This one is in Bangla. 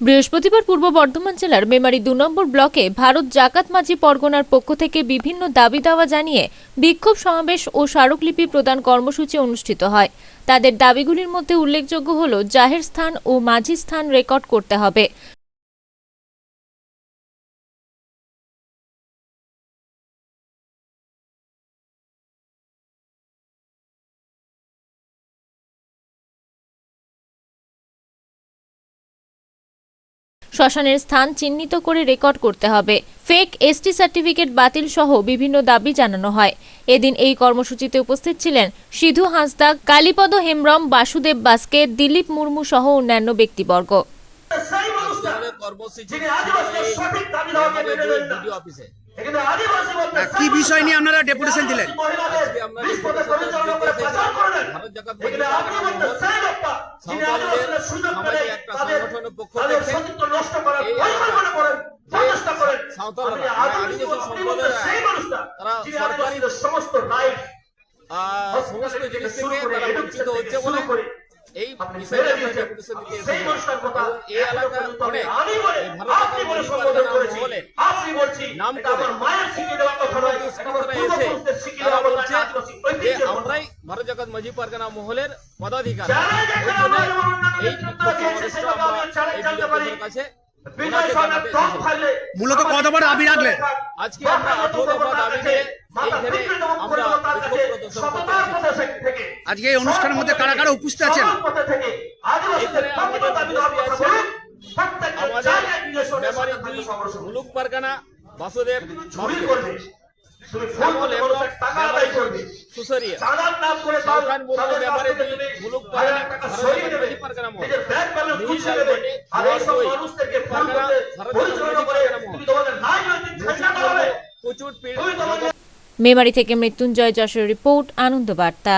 বৃহস্পতিবার পূর্ব বর্ধমান জেলার মেমারি দু নম্বর ব্লকে ভারত জাকাত মাঝি পরগনার পক্ষ থেকে বিভিন্ন দাবি দাওয়া জানিয়ে বিক্ষোভ সমাবেশ ও স্মারকলিপি প্রদান কর্মসূচি অনুষ্ঠিত হয়। তাদের দাবিগুলির মধ্যে উল্লেখযোগ্য হল জাহের স্থান ও মাঝি স্থান রেকর্ড করতে হবে। শ্মশানের স্থান চিহ্নিত করে রেকর্ড করতে হবে। ফেক এসটি সার্টিফিকেট বাতিল সহ বিভিন্ন দাবি জানানো হয়। এদিন এই কর্মসূচিতে উপস্থিত ছিলেন সিধু হাঁসদা কালীপদ হেমব্রম বাসুদেব বাস্কে দিলীপ মুর্মু সহ অন্যান্য ব্যক্তিবর্গ। কি বিষয় নিয়ে আপনারা ডেপুটেশন দিলেন? আদিবাসীদের সুযোগ পেলে তাদের তাদের সতীত্ব নষ্ট করার পরিকল্পনা করেন প্রচেষ্টা করেন। আমি সম্প্রদায়রা, সেই মানুষটা যিনি আদিবাসীদের সমস্ত রাইট সমস্ত জিনিস থেকে তারা বঞ্চিত হচ্ছে বলে এই আপনি বিষয়ে মেরে আমরা দিয়েছেন। ডেপুটেশন দিতে সেই মানুষটার কথা এই এলাকার অনেক আমি বলে এই ভারত আপনি বলে সম্বোধন করেছি আপনি বলছি নাম আমার মায়ের শিখিয়ে দেওয়া কথা নয় কিন্তু এটা আমার সেখানে এসে পূর্বপুরুষদের শিখিয়ে দেওয়া কথা বলছে আদিবাসী যে ঐতিহ্যের কথা। আমরাই ভারত মাঝি পারগানা মহলের পদাধিকার এই কাছে মূলত কত বড় দাবি রাখলেন? আজকে আমরা আঠারো দফা দাবি নিয়ে এইখানে আমরা বিক্ষোভ প্রদর্শন করতে এসেছি। আজকে এই অনুষ্ঠানের মধ্যে কারা কারা উপস্থিত আছেন? মুলুক পারগানা বাসুদেব মেমারি থেকে মৃত্যুঞ্জয় যশোর রিপোর্ট আনন্দ বার্তা।